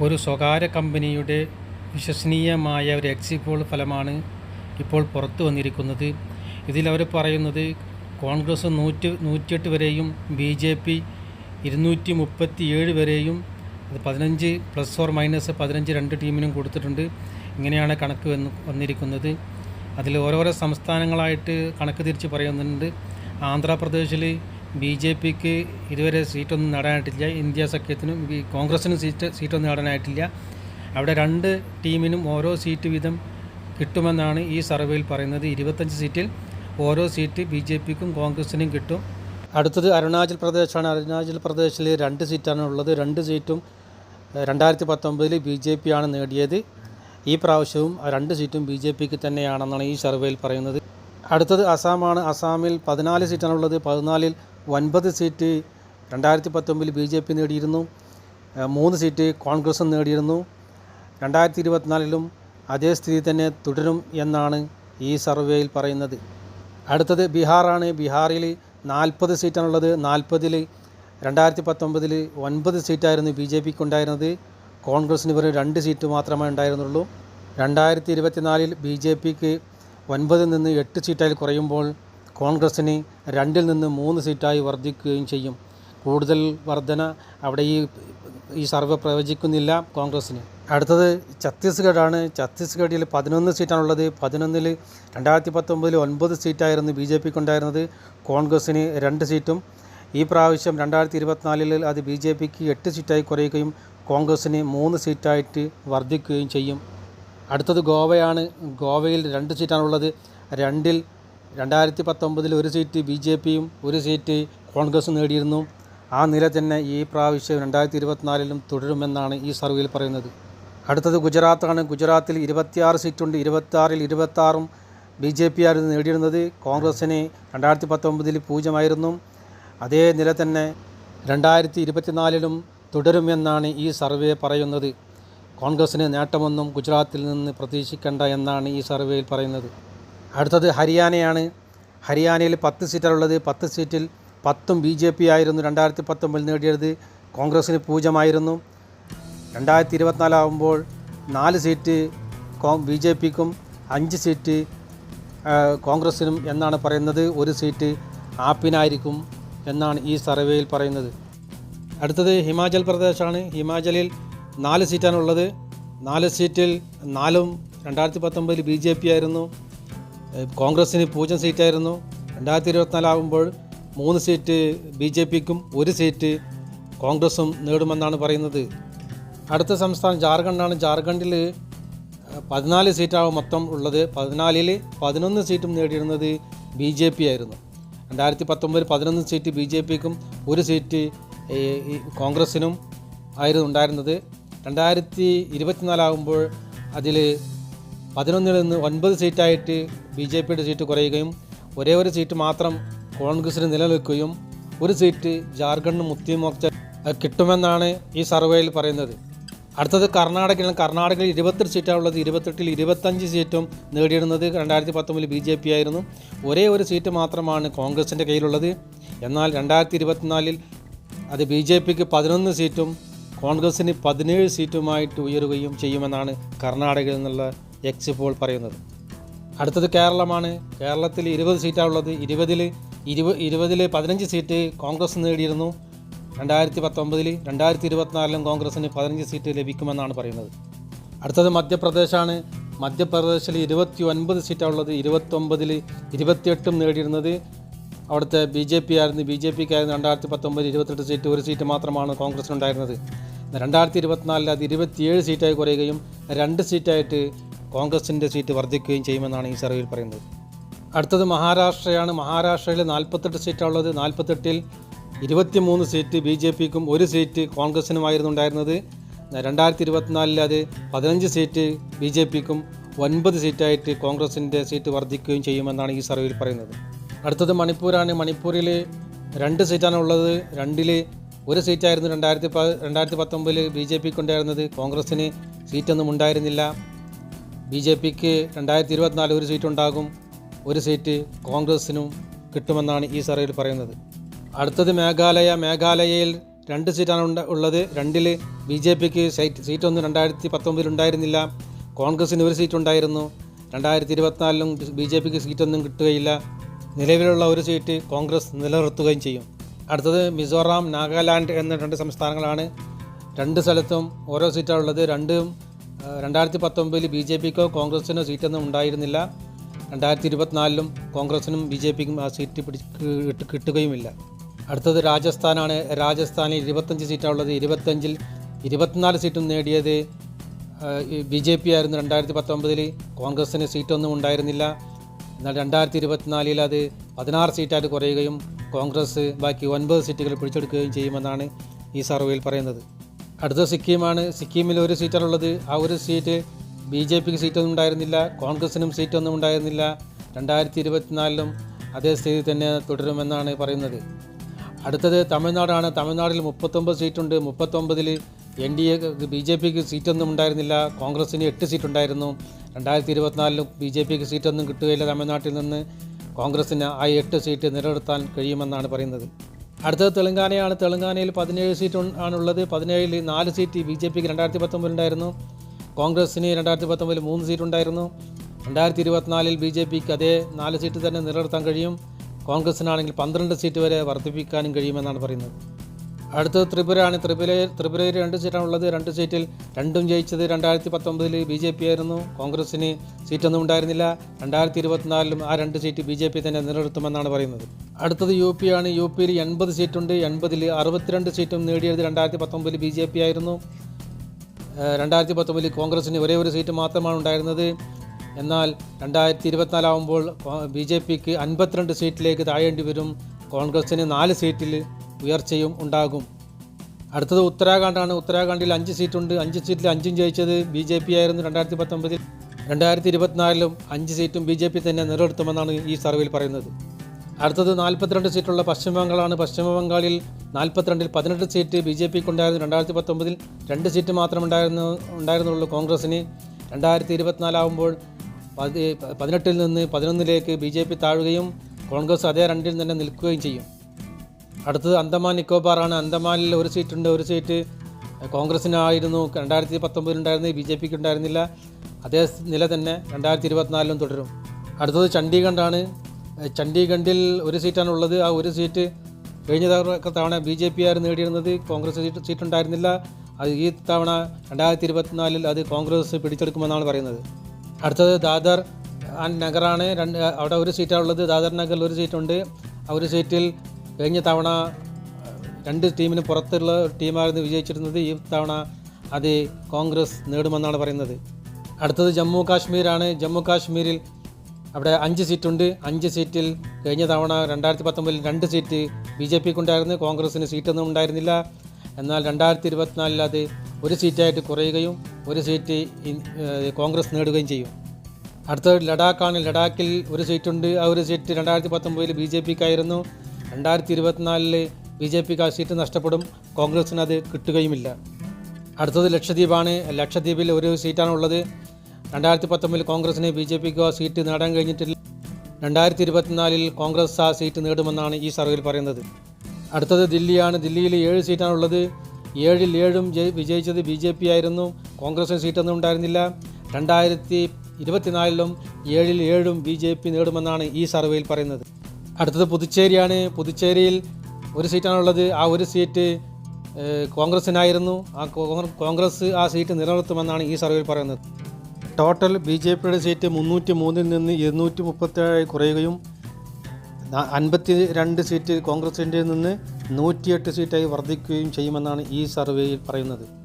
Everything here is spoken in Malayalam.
ഒരു സ്വകാര്യ കമ്പനിയുടെ വിശ്വസനീയമായ ഒരു എക്സിറ്റ് പോൾ ഫലമാണ് ഇപ്പോൾ പുറത്തു വന്നിരിക്കുന്നത്. ഇതിലവർ പറയുന്നത് കോൺഗ്രസ് നൂറ്റി നൂറ്റിയെട്ട് വരെയും ബി ജെ പി ഇരുന്നൂറ്റി മുപ്പത്തി ഏഴ് വരെയും അത് പതിനഞ്ച് പ്ലസ് ഓർ മൈനസ് പതിനഞ്ച് രണ്ട് ടീമിനും കൊടുത്തിട്ടുണ്ട്. ഇങ്ങനെയാണ് കണക്ക് വന്ന് വന്നിരിക്കുന്നത്. അതിൽ ഓരോരോ സംസ്ഥാനങ്ങളായിട്ട് കണക്ക് തിരിച്ച് പറയുന്നുണ്ട്. ആന്ധ്രാപ്രദേശിൽ ബി ജെ പിക്ക് ഇതുവരെ സീറ്റൊന്നും നേടാനായിട്ടില്ല. ഇന്ത്യ സഖ്യത്തിനും ഈ കോൺഗ്രസിനും സീറ്റ് സീറ്റൊന്നും നേടാനായിട്ടില്ല. അവിടെ രണ്ട് ടീമിനും ഓരോ സീറ്റ് വീതം കിട്ടുമെന്നാണ് ഈ സർവേയിൽ പറയുന്നത്. ഇരുപത്തഞ്ച് സീറ്റിൽ ഓരോ സീറ്റ് ബി ജെ പിക്കും കോൺഗ്രസിനും കിട്ടും. അടുത്തത് അരുണാചൽ പ്രദേശാണ്. അരുണാചൽ പ്രദേശിൽ രണ്ട് സീറ്റാണ് ഉള്ളത്. രണ്ട് സീറ്റും രണ്ടായിരത്തി പത്തൊമ്പതിൽ ബി ജെ പി ആണ് നേടിയത്. ഈ പ്രാവശ്യവും രണ്ട് സീറ്റും ബി ജെ പിക്ക് തന്നെയാണെന്നാണ് ഈ സർവേയിൽ പറയുന്നത്. അടുത്തത് അസാമാണ്. അസാമിൽ പതിനാല് സീറ്റാണുള്ളത് പതിനാലിൽ ഒൻപത് സീറ്റ് രണ്ടായിരത്തി പത്തൊമ്പതിൽ ബി ജെ പി നേടിയിരുന്നു. മൂന്ന് സീറ്റ് കോൺഗ്രസും നേടിയിരുന്നു. രണ്ടായിരത്തി ഇരുപത്തിനാലിലും അതേ സ്ഥിതി തന്നെ തുടരും എന്നാണ് ഈ സർവേയിൽ പറയുന്നത്. അടുത്തത് ബീഹാറാണ്. ബീഹാറിൽ നാൽപ്പത് സീറ്റാണുള്ളത്. നാൽപ്പതിൽ രണ്ടായിരത്തി പത്തൊമ്പതിൽ ഒൻപത് സീറ്റായിരുന്നു ബി ജെ പിക്ക് ഉണ്ടായിരുന്നത് കോൺഗ്രസിന് വെറും രണ്ട് സീറ്റ് മാത്രമേ ഉണ്ടായിരുന്നുള്ളൂ. രണ്ടായിരത്തി ഇരുപത്തിനാലിൽ ബി ജെ പിക്ക് ഒൻപതിൽ നിന്ന് എട്ട് സീറ്റായി കുറയുമ്പോൾ കോൺഗ്രസിന് രണ്ടിൽ നിന്ന് മൂന്ന് സീറ്റായി വർദ്ധിക്കുകയും ചെയ്യും. കൂടുതൽ വർധന അവിടെ ഈ ഈ സർവേ പ്രവചിക്കുന്നില്ല കോൺഗ്രസ്സിന് അടുത്തത് ഛത്തീസ്ഗഡാണ്. ഛത്തീസ്ഗഡിൽ പതിനൊന്ന് സീറ്റാണുള്ളത്. പതിനൊന്നിൽ രണ്ടായിരത്തി പത്തൊമ്പതിൽ ഒൻപത് സീറ്റായിരുന്നു ബി ജെ പിക്ക് ഉണ്ടായിരുന്നത് കോൺഗ്രസ്സിന് രണ്ട് സീറ്റും. ഈ പ്രാവശ്യം രണ്ടായിരത്തി ഇരുപത്തിനാലിൽ അത് ബി ജെ പിക്ക് എട്ട് സീറ്റായി കുറയുകയും കോൺഗ്രസ്സിന് മൂന്ന് സീറ്റായിട്ട് വർദ്ധിക്കുകയും ചെയ്യും. അടുത്തത് ഗോവയാണ്. ഗോവയിൽ രണ്ട് സീറ്റാണുള്ളത്. രണ്ടിൽ രണ്ടായിരത്തി പത്തൊമ്പതിൽ ഒരു സീറ്റ് ബി ജെ പിയും ഒരു സീറ്റ് കോൺഗ്രസ് നേടിയിരുന്നു. ആ നില തന്നെ ഈ പ്രാവശ്യം രണ്ടായിരത്തി ഇരുപത്തിനാലിലും തുടരുമെന്നാണ് ഈ സർവേയിൽ പറയുന്നത്. അടുത്തത് ഗുജറാത്താണ്. ഗുജറാത്തിൽ ഇരുപത്തിയാറ് സീറ്റുണ്ട്. ഇരുപത്തിയാറിൽ ഇരുപത്താറും ബി ജെ പി ആയിരുന്നു നേടിയിരുന്നത്. കോൺഗ്രസ്സിന് രണ്ടായിരത്തി പത്തൊമ്പതിൽ പൂജ്യമായിരുന്നു. അതേ നില തന്നെ രണ്ടായിരത്തി ഇരുപത്തിനാലിലും തുടരുമെന്നാണ് ഈ സർവേ പറയുന്നത്. കോൺഗ്രസ്സിന് നേട്ടമൊന്നും ഗുജറാത്തിൽ നിന്ന് പ്രതീക്ഷിക്കേണ്ട എന്നാണ് ഈ സർവേയിൽ പറയുന്നത്. അടുത്തത് ഹരിയാനയാണ്. ഹരിയാനയിൽ പത്ത് സീറ്റാണുള്ളത്. പത്ത് സീറ്റിൽ പത്തും ബി ജെ പി ആയിരുന്നു. രണ്ടായിരത്തി പത്തൊമ്പതിൽ നേടിയത് കോൺഗ്രസ്സിന് പൂജ്യമായിരുന്നു. രണ്ടായിരത്തി ഇരുപത്തിനാലാകുമ്പോൾ നാല് സീറ്റ് ബി ജെ പിക്കും അഞ്ച് സീറ്റ് കോൺഗ്രസ്സിനും എന്നാണ് പറയുന്നത്. ഒരു സീറ്റ് ആപ്പിനായിരിക്കും എന്നാണ് ഈ സർവേയിൽ പറയുന്നത്. അടുത്തത് ഹിമാചൽ പ്രദേശാണ്. ഹിമാചലിൽ നാല് സീറ്റാണുള്ളത്. നാല് സീറ്റിൽ നാലും രണ്ടായിരത്തി പത്തൊമ്പതിൽ ബി ജെ പി ആയിരുന്നു. കോൺഗ്രസ്സിന് പൂജ്യം സീറ്റായിരുന്നു. രണ്ടായിരത്തി ഇരുപത്തിനാലാകുമ്പോൾ മൂന്ന് സീറ്റ് ബി ജെ പിക്കും ഒരു സീറ്റ് കോൺഗ്രസും നേടുമെന്നാണ് പറയുന്നത്. അടുത്ത സംസ്ഥാനം ജാർഖണ്ഡാണ്. ജാർഖണ്ഡിൽ പതിനാല് സീറ്റാണ് മൊത്തം ഉള്ളത്. പതിനാലിൽ പതിനൊന്ന് സീറ്റും നേടിയിരുന്നത് ബി ജെ പി ആയിരുന്നു. രണ്ടായിരത്തി പത്തൊമ്പതിൽ പതിനൊന്ന് സീറ്റ് ബി ജെ പിക്കും ഒരു സീറ്റ് കോൺഗ്രസിനും ആയിരുന്നു ഉണ്ടായിരുന്നത്. രണ്ടായിരത്തി ഇരുപത്തിനാലാകുമ്പോൾ അതിൽ പതിനൊന്നിൽ നിന്ന് ഒൻപത് സീറ്റായിട്ട് ബി ജെ പിയുടെ സീറ്റ് കുറയുകയും ഒരേ ഒരു സീറ്റ് മാത്രം കോൺഗ്രസിന് നിലനിൽക്കുകയും ഒരു സീറ്റ് ജാർഖണ്ഡ് മുക്തി മോർച്ച കിട്ടുമെന്നാണ് ഈ സർവേയിൽ പറയുന്നത്. അടുത്തത് കർണാടകയിലാണ് കർണാടകയിൽ ഇരുപത്തെട്ട് സീറ്റാണുള്ളത് ഇരുപത്തെട്ടിൽ ഇരുപത്തഞ്ച് സീറ്റും നേടിയിരുന്നത് രണ്ടായിരത്തി പത്തൊമ്പതിൽ ബി ജെ പി ആയിരുന്നു. ഒരേ ഒരു സീറ്റ് മാത്രമാണ് കോൺഗ്രസിന്റെ കയ്യിലുള്ളത്. എന്നാൽ രണ്ടായിരത്തി ഇരുപത്തിനാലിൽ അത് ബി ജെ പിക്ക് പതിനൊന്ന് സീറ്റും കോൺഗ്രസിന് പതിനേഴ് സീറ്റുമായിട്ട് ഉയരുകയും ചെയ്യുമെന്നാണ് കർണാടകയിൽ നിന്നുള്ള എക്സ് പോൾ പറയുന്നത്. അടുത്തത് കേരളമാണ്. കേരളത്തിൽ ഇരുപത് സീറ്റാണുള്ളത്. ഇരുപതിൽ ഇരുപ ഇരുപതിൽ പതിനഞ്ച് സീറ്റ് കോൺഗ്രസ് നേടിയിരുന്നു. രണ്ടായിരത്തി പത്തൊമ്പതിൽ രണ്ടായിരത്തി ഇരുപത്തിനാലിലും കോൺഗ്രസിന് പതിനഞ്ച് സീറ്റ് ലഭിക്കുമെന്നാണ് പറയുന്നത്. അടുത്തത് മധ്യപ്രദേശാണ്. മധ്യപ്രദേശിൽ ഇരുപത്തി ഒൻപത് സീറ്റാണുള്ളത്. ഇരുപത്തൊമ്പതിൽ ഇരുപത്തിയെട്ടും നേടിയിരുന്നത്. അവിടുത്തെ ബി ജെ പി ആയിരുന്നു. ബി ജെ പിക്കായിരുന്നു രണ്ടായിരത്തി പത്തൊമ്പത് ഇരുപത്തെട്ട് സീറ്റ്. ഒരു സീറ്റ് മാത്രമാണ് കോൺഗ്രസിനുണ്ടായിരുന്നത്. രണ്ടായിരത്തി ഇരുപത്തിനാലിൽ അത് ഇരുപത്തിയേഴ് സീറ്റായി കുറയുകയും രണ്ട് സീറ്റായിട്ട് കോൺഗ്രസിന്റെ സീറ്റ് വർദ്ധിക്കുകയും ചെയ്യുമെന്നാണ് ഈ സർവേയിൽ പറയുന്നത്. അടുത്തത് മഹാരാഷ്ട്രയാണ്. മഹാരാഷ്ട്രയിൽ നാൽപ്പത്തെട്ട് സീറ്റാണുള്ളത്. നാൽപ്പത്തെട്ടിൽ ഇരുപത്തിമൂന്ന് സീറ്റ് ബി ജെ പിക്കും ഒരു സീറ്റ് കോൺഗ്രസിനുമായിരുന്നു ഉണ്ടായിരുന്നത്. രണ്ടായിരത്തി ഇരുപത്തിനാലിൽ അത് പതിനഞ്ച് സീറ്റ് ബി ജെ പിക്കും ഒൻപത് സീറ്റായിട്ട് കോൺഗ്രസിന്റെ സീറ്റ് വർദ്ധിക്കുകയും ചെയ്യുമെന്നാണ് ഈ സർവേയിൽ പറയുന്നത്. അടുത്തത് മണിപ്പൂരാണ്. മണിപ്പൂരിൽ രണ്ട് സീറ്റാണ് ഉള്ളത് രണ്ടിൽ ഒരു സീറ്റായിരുന്നു രണ്ടായിരത്തി പ രണ്ടായിരത്തി പത്തൊമ്പതിൽ ബി ജെ പിക്ക് ഉണ്ടായിരുന്നത്. കോൺഗ്രസ്സിന് സീറ്റൊന്നും ഉണ്ടായിരുന്നില്ല. ബി ജെ പിക്ക് രണ്ടായിരത്തി ഇരുപത്തിനാല് ഒരു സീറ്റ് ഉണ്ടാകും ഒരു സീറ്റ് കോൺഗ്രസിനും കിട്ടുമെന്നാണ് ഈ സർവേയിൽ പറയുന്നത്. അടുത്തത് മേഘാലയ. മേഘാലയയിൽ രണ്ട് സീറ്റാണ് ഉള്ളത്. രണ്ടിൽ ബി ജെ പിക്ക് സീറ്റ് സീറ്റൊന്നും രണ്ടായിരത്തി പത്തൊമ്പതിൽ ഉണ്ടായിരുന്നില്ല. കോൺഗ്രസിന് ഒരു സീറ്റ് ഉണ്ടായിരുന്നു രണ്ടായിരത്തി ഇരുപത്തിനാലിലും ബി ജെ പിക്ക് സീറ്റൊന്നും കിട്ടുകയില്ല. നിലവിലുള്ള ഒരു സീറ്റ് കോൺഗ്രസ് നിലനിർത്തുകയും ചെയ്യും. അടുത്തത് മിസോറാം നാഗാലാൻഡ് എന്ന രണ്ട് സംസ്ഥാനങ്ങളാണ്. രണ്ട് സ്ഥലത്തും ഓരോ സീറ്റാണുള്ളത്. രണ്ടും രണ്ടായിരത്തി പത്തൊമ്പതിൽ ബി ജെ പിക്കോ കോൺഗ്രസിനോ സീറ്റൊന്നും ഉണ്ടായിരുന്നില്ല. രണ്ടായിരത്തി ഇരുപത്തിനാലിലും കോൺഗ്രസിനും ബി ജെ പിക്കും ആ സീറ്റ് പിടി കിട്ട- കിട്ടുകയുമില്ല. അടുത്തത് രാജസ്ഥാനാണ്. രാജസ്ഥാനിൽ ഇരുപത്തഞ്ച് സീറ്റാണുള്ളത്. ഇരുപത്തഞ്ചിൽ ഇരുപത്തിനാല് സീറ്റും നേടിയത് ബി ജെ പി ആയിരുന്നു രണ്ടായിരത്തി പത്തൊമ്പതിൽ കോൺഗ്രസിന് സീറ്റൊന്നും ഉണ്ടായിരുന്നില്ല. എന്നാൽ രണ്ടായിരത്തി ഇരുപത്തിനാലിൽ അത് പതിനാറ് സീറ്റായിട്ട് കുറയുകയും കോൺഗ്രസ് ബാക്കി ഒൻപത് സീറ്റുകൾ പിടിച്ചെടുക്കുകയും ചെയ്യുമെന്നാണ് ഈ സർവേയിൽ പറയുന്നത്. അടുത്ത സിക്കിമാണ് സിക്കിമിൽ ഒരു സീറ്റാണ് ഉള്ളത് ആ ഒരു സീറ്റ് ബി ജെ പിക്ക് സീറ്റൊന്നും ഉണ്ടായിരുന്നില്ല കോൺഗ്രസിനും സീറ്റൊന്നും ഉണ്ടായിരുന്നില്ല രണ്ടായിരത്തി ഇരുപത്തിനാലിലും അതേ സ്ഥിതി തന്നെ തുടരുമെന്നാണ് പറയുന്നത്. അടുത്തത് തമിഴ്നാടാണ്. തമിഴ്നാട്ടിൽ മുപ്പത്തൊമ്പത് സീറ്റുണ്ട്. മുപ്പത്തൊമ്പതിൽ N D A B J പിക്ക് സീറ്റൊന്നും ഉണ്ടായിരുന്നില്ല കോൺഗ്രസിന് എട്ട് സീറ്റുണ്ടായിരുന്നു. രണ്ടായിരത്തി ഇരുപത്തിനാലിലും ബി ജെ പിക്ക് സീറ്റൊന്നും കിട്ടുകയില്ല തമിഴ്നാട്ടിൽ നിന്ന്. കോൺഗ്രസിന് ആ എട്ട് സീറ്റ് നിലനിർത്താൻ കഴിയുമെന്നാണ് പറയുന്നത്. അടുത്തത് തെലങ്കാനയാണ്. തെലങ്കാനയിൽ പതിനേഴ് സീറ്റ് ആണുള്ളത്. പതിനേഴിൽ നാല് സീറ്റ് ബി ജെ പിക്ക് രണ്ടായിരത്തി പത്തൊമ്പതിൽ ഉണ്ടായിരുന്നു. കോൺഗ്രസിന് രണ്ടായിരത്തി പത്തൊമ്പതിൽ മൂന്ന് സീറ്റ് ഉണ്ടായിരുന്നു. രണ്ടായിരത്തി ഇരുപത്തിനാലിൽ ബി ജെ പിക്ക് അതേ നാല് സീറ്റ് തന്നെ നിലനിർത്താൻ കഴിയും. കോൺഗ്രസിനാണെങ്കിൽ പന്ത്രണ്ട് സീറ്റ് വരെ വർദ്ധിപ്പിക്കാനും കഴിയുമെന്നാണ് പറയുന്നത്. അടുത്തത് ത്രിപുരയാണ്. ത്രിപുരയിൽ ത്രിപുരയിൽ രണ്ട് സീറ്റാണ് ഉള്ളത് രണ്ട് സീറ്റിൽ രണ്ടും ജയിച്ചത് രണ്ടായിരത്തി പത്തൊമ്പതിൽ ബി ജെ പി ആയിരുന്നു. കോൺഗ്രസിന് സീറ്റൊന്നും ഉണ്ടായിരുന്നില്ല. രണ്ടായിരത്തി ഇരുപത്തിനാലിലും ആ രണ്ട് സീറ്റ് ബി ജെ പി തന്നെ നിലനിർത്തുമെന്നാണ് പറയുന്നത്. അടുത്തത് യു പി ആണ്. യു പിയിൽ എൺപത് സീറ്റുണ്ട്. എൺപതിൽ അറുപത്തിരണ്ട് സീറ്റും നേടിയത് രണ്ടായിരത്തി പത്തൊമ്പതിൽ ബി ജെ പി ആയിരുന്നു. രണ്ടായിരത്തി പത്തൊമ്പതിൽ കോൺഗ്രസിന് ഒരേ ഒരു സീറ്റ് മാത്രമാണ് ഉണ്ടായിരുന്നത്. എന്നാൽ രണ്ടായിരത്തി ഇരുപത്തിനാലാവുമ്പോൾ ബി ജെ പിക്ക് അൻപത്തിരണ്ട് സീറ്റിലേക്ക് താഴേണ്ടി വരും. കോൺഗ്രസിന് നാല് സീറ്റിൽ ഉയർച്ചയും ഉണ്ടാകും. അടുത്തത് ഉത്തരാഖണ്ഡാണ്. ഉത്തരാഖണ്ഡിൽ അഞ്ച് സീറ്റുണ്ട്. അഞ്ച് സീറ്റിൽ അഞ്ചും ജയിച്ചത് ബി ജെ പി ആയിരുന്നു രണ്ടായിരത്തി പത്തൊമ്പതിൽ രണ്ടായിരത്തി ഇരുപത്തിനാലിലും അഞ്ച് സീറ്റും ബി ജെ പി തന്നെ നിലനിർത്തുമെന്നാണ് ഈ സർവേയിൽ പറയുന്നത്. അടുത്തത് നാൽപ്പത്തിരണ്ട് സീറ്റുള്ള പശ്ചിമ ബംഗാളാണ്. പശ്ചിമ ബംഗാളിൽ നാൽപ്പത്തിരണ്ടിൽ പതിനെട്ട് സീറ്റ് ബി ജെ പിക്ക് ഉണ്ടായിരുന്നു രണ്ടായിരത്തി പത്തൊമ്പതിൽ രണ്ട് സീറ്റ് മാത്രം ഉണ്ടായിരുന്നു ഉണ്ടായിരുന്നുള്ളൂ കോൺഗ്രസിന് രണ്ടായിരത്തി ഇരുപത്തിനാലാവുമ്പോൾ പതി പതിനെട്ടിൽ നിന്ന് പതിനൊന്നിലേക്ക് ബി ജെ പി താഴുകയും കോൺഗ്രസ് അതേ രണ്ടിൽ തന്നെ നിൽക്കുകയും ചെയ്യും. അടുത്തത് അന്തമാൻ നിക്കോബാറാണ്. അന്തമാനിൽ ഒരു സീറ്റുണ്ട് ഒരു സീറ്റ് കോൺഗ്രസിനായിരുന്നു. രണ്ടായിരത്തി പത്തൊമ്പതിൽ ഉണ്ടായിരുന്നത് ബി ജെ പിക്ക് ഉണ്ടായിരുന്നില്ല അതേ നില തന്നെ രണ്ടായിരത്തി ഇരുപത്തിനാലിലും തുടരും. അടുത്തത് ചണ്ഡീഗഡാണ് ഏഹ് ചണ്ഡീഗഡിൽ ഒരു സീറ്റാണ് ഉള്ളത് ആ ഒരു സീറ്റ് കഴിഞ്ഞ തവണ ബി ജെ പി ആയിരുന്നു നേടിയിരുന്നത് കോൺഗ്രസ് സീറ്റ് സീറ്റുണ്ടായിരുന്നില്ല. അത് ഈ തവണ രണ്ടായിരത്തി ഇരുപത്തിനാലിൽ അത് കോൺഗ്രസ് പിടിച്ചെടുക്കുമെന്നാണ് പറയുന്നത്. അടുത്തത് ദാദർ ആൻഡ് നഗറാണ്. രണ്ട് അവിടെ ഒരു സീറ്റാണുള്ളത്. ദാദർ നഗറിൽ ഒരു സീറ്റുണ്ട്. ആ ഒരു സീറ്റിൽ കഴിഞ്ഞ തവണ രണ്ട് ടീമിന് പുറത്തുള്ള ടീമായിരുന്നു വിജയിച്ചിരുന്നത്. ഈ തവണ അത് കോൺഗ്രസ് നേടുമെന്നാണ് പറയുന്നത്. അടുത്തത് ജമ്മു കാശ്മീരാണ്. ജമ്മു കാശ്മീരിൽ അവിടെ അഞ്ച് സീറ്റുണ്ട്. അഞ്ച് സീറ്റിൽ കഴിഞ്ഞ തവണ രണ്ടായിരത്തി പത്തൊമ്പതിൽ രണ്ട് സീറ്റ് ബി ജെ പിക്ക് ഉണ്ടായിരുന്നു കോൺഗ്രസിന് സീറ്റൊന്നും ഉണ്ടായിരുന്നില്ല. എന്നാൽ രണ്ടായിരത്തി ഇരുപത്തിനാലിൽ അത് ഒരു സീറ്റായിട്ട് കുറയുകയും ഒരു സീറ്റ് കോൺഗ്രസ് നേടുകയും ചെയ്യും. അടുത്തത് ലഡാക്കാണ്. ലഡാക്കിൽ ഒരു സീറ്റുണ്ട്. ആ ഒരു സീറ്റ് രണ്ടായിരത്തി പത്തൊമ്പതിൽ ബി ജെ പിക്കായിരുന്നു. രണ്ടായിരത്തി ഇരുപത്തിനാലിൽ ബി ജെ പിക്ക് ആ സീറ്റ് നഷ്ടപ്പെടും. കോൺഗ്രസിന് അത് കിട്ടുകയുമില്ല. അടുത്തത് ലക്ഷദ്വീപാണ്. ലക്ഷദ്വീപിൽ ഒരു സീറ്റാണ് ഉള്ളത്. രണ്ടായിരത്തി പത്തൊമ്പതിൽ കോൺഗ്രസിന് ബി ജെ പിക്ക് സീറ്റ് നേടാൻ കഴിഞ്ഞിട്ടില്ല. രണ്ടായിരത്തി ഇരുപത്തിനാലിൽ കോൺഗ്രസ് ആ സീറ്റ് നേടുമെന്നാണ് ഈ സർവേയിൽ പറയുന്നത്. അടുത്തത് ദില്ലിയാണ്. ദില്ലിയിൽ ഏഴ് സീറ്റാണ് ഉള്ളത്. ഏഴിൽ ഏഴും ജയി- വിജയിച്ചത് ബി ജെ പി ആയിരുന്നു. കോൺഗ്രസിന് സീറ്റൊന്നും ഉണ്ടായിരുന്നില്ല. രണ്ടായിരത്തി ഇരുപത്തിനാലിലും ഏഴിൽ ഏഴും ബി ജെ പി നേടുമെന്നാണ് ഈ സർവേയിൽ പറയുന്നത്. അടുത്തത് പുതുച്ചേരിയാണ്. പുതുച്ചേരിയിൽ ഒരു സീറ്റാണുള്ളത്. ആ ഒരു സീറ്റ് കോൺഗ്രസിനായിരുന്നു. ആ കോൺഗ്രസ് ആ സീറ്റ് നിലനിർത്തുമെന്നാണ് ഈ സർവേയിൽ പറയുന്നത്. ടോട്ടൽ ബി ജെ പിയുടെ സീറ്റ് മുന്നൂറ്റി മൂന്നിൽ നിന്ന് ഇരുന്നൂറ്റി മുപ്പത്തേഴായി കുറയുകയും അൻപത്തി രണ്ട് സീറ്റ് കോൺഗ്രസിന്റെ നിന്ന് നൂറ്റിയെട്ട് സീറ്റായി വർദ്ധിക്കുകയും ചെയ്യുമെന്നാണ് ഈ സർവേയിൽ പറയുന്നത്.